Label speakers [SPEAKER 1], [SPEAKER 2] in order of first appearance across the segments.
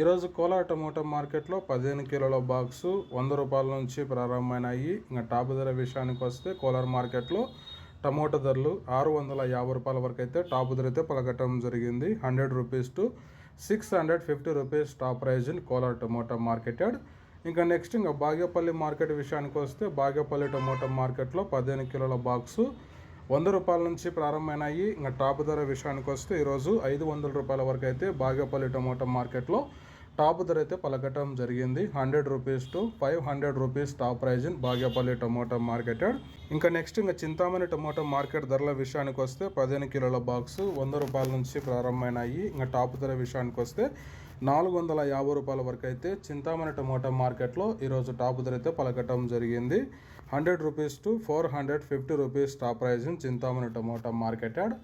[SPEAKER 1] ఈరోజు కోలార్ టమోటా మార్కెట్లో పదిహేను కిలోల బాక్సు వంద రూపాయల నుంచి ప్రారంభమైనాయి. ఇంకా టాప్ ధర విషయానికి వస్తే కోలార్ మార్కెట్లో టమోటా ధరలు ఆరు వందల యాభై రూపాయల వరకు అయితే టాప్ ధర అయితే పలకటం జరిగింది. Hundred rupees to six hundred fifty rupees top price in Kolar tomato marketed ఇంకా నెక్స్ట్ ఇంకా బాగేపల్లి మార్కెట్ విషయానికి వస్తే బాగేపల్లి టమోటా మార్కెట్లో పదిహేను కిలోల బాక్సు వంద రూపాయల నుంచి ప్రారంభమైనాయి. ఇంకా టాప్ ధర విషయానికి వస్తే ఈరోజు ఐదు వందల రూపాయల వరకు అయితే బాగేపల్లి టమోటా మార్కెట్లో టాప్ ధర అయితే పలకటం జరిగింది. Hundred rupees to five hundred rupees top price in Bagepalli tomato marketed. ఇంకా నెక్స్ట్ ఇంకా చింతామణి టమోటా మార్కెట్ ధరల విషయానికి వస్తే పదిహేను కిలోల బాక్స్ వంద రూపాయల నుంచి ప్రారంభమైనాయి. ఇంకా టాప్ ధర విషయానికి వస్తే నాలుగు వందల యాభై రూపాయల వరకు అయితే చింతామణి టమోటా మార్కెట్లో ఈరోజు టాప్ ధర అయితే పలకటం జరిగింది. Hundred rupees to four hundred fifty rupees top price Chintamani tomato yard.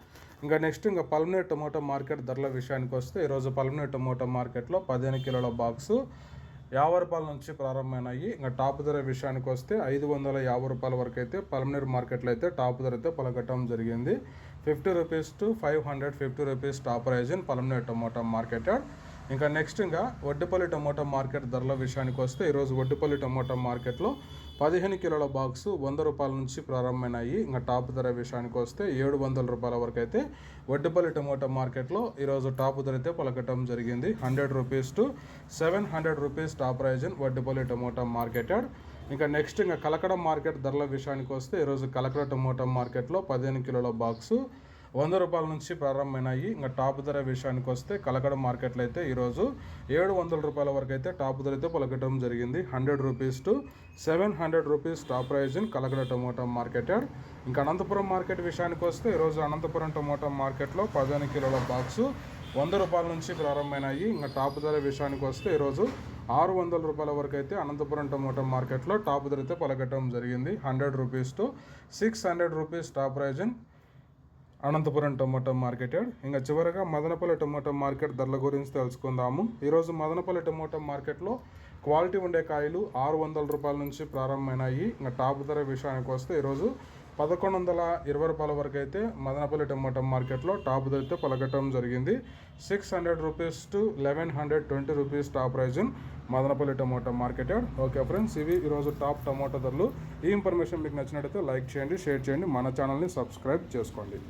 [SPEAKER 1] ఇంకా నెక్స్ట్ ఇంకా పల్మనే టమోటా మార్కెట్ ధరల విషయానికి వస్తే ఈరోజు పల్మనే టమోటా మార్కెట్లో పదిహేను కిలోల బాక్సు యాభై రూపాయల నుంచి ప్రారంభమైనాయి. ఇంకా టాప్ ధర విషయానికి వస్తే ఐదు వందల యాభై రూపాయల వరకు అయితే పల్మనేర్ మార్కెట్లో అయితే టాప్ ధర అయితే పలకటం జరిగింది. Fifty rupees to five hundred fifty rupees top price in Palamaner tomato market ఇంకా నెక్స్ట్ ఇంకా వడ్డిపల్లి టమోటా మార్కెట్ ధరల విషయానికి వస్తే ఈరోజు ఒడ్డుపల్లి టమోటా మార్కెట్లో పదిహేను కిలోల బాక్స్ వంద రూపాయల నుంచి ప్రారంభమైనాయి. ఇంకా టాప్ ధర విషయానికి వస్తే ఏడు వందల రూపాయల వరకు అయితే వడ్డిపల్లి టమోటా మార్కెట్లో ఈరోజు టాప్ ధర అయితే పలకటం జరిగింది. Hundred rupees to seven hundred rupees top price in Vaddipalli tomato marketed. ఇంకా నెక్స్ట్ ఇంకా కలకడ మార్కెట్ ధరల విషయానికి వస్తే ఈరోజు కలకడ టమోటా మార్కెట్లో పదిహేను కిలోల బాక్సు వంద రూపాయల నుంచి ప్రారంభమైనాయి. ఇంకా టాప్ ధర విషయానికి వస్తే కలకడ మార్కెట్లో అయితే ఈరోజు ఏడు వందల రూపాయల వరకు అయితే టాప్ ధర అయితే పలకటం జరిగింది. Hundred rupees to seven hundred rupees top price in Kalakada tomato market ఇంకా అనంతపురం మార్కెట్ విషయానికి వస్తే ఈరోజు అనంతపురం టమోటా మార్కెట్లో పదిహేను కిలోల బాక్సు వంద రూపాయల నుంచి ప్రారంభమైనాయి. ఇంకా టాప్ ధర విషయానికి వస్తే ఈరోజు ఆరు వందల రూపాయల వరకు అయితే అనంతపురం టమోటా మార్కెట్లో టాప్ ధర అయితే పలకటం జరిగింది. Hundred rupees to six hundred rupees top price in Anantapuram tomato market ఇంకా చివరగా మదనపల్లి టొమాటో మార్కెట్ ధరల గురించి తెలుసుకుందాము. ఈరోజు మదనపల్లి టొమాటో మార్కెట్లో క్వాలిటీ ఉండే కాయలు ఆరు వందల రూపాయల నుంచి ప్రారంభమైనాయి. ఇంకా టాప్ ధర విషయానికి వస్తే ఈరోజు పదకొండు వందల ఇరవై రూపాయల వరకు అయితే మదనపల్లి టమాటం మార్కెట్లో టాప్ అయితే పలకటం జరిగింది. Six hundred rupees to eleven hundred twenty rupees top price Madanapalle tomato market okay friends ఇవి ఈరోజు టాప్ టమాటో ధరలు. ఈ ఇన్ఫర్మేషన్ మీకు నచ్చినట్టయితే లైక్ చేయండి షేర్ చేయండి. మన ఛానల్ని సబ్స్క్రైబ్ చేసుకోండి.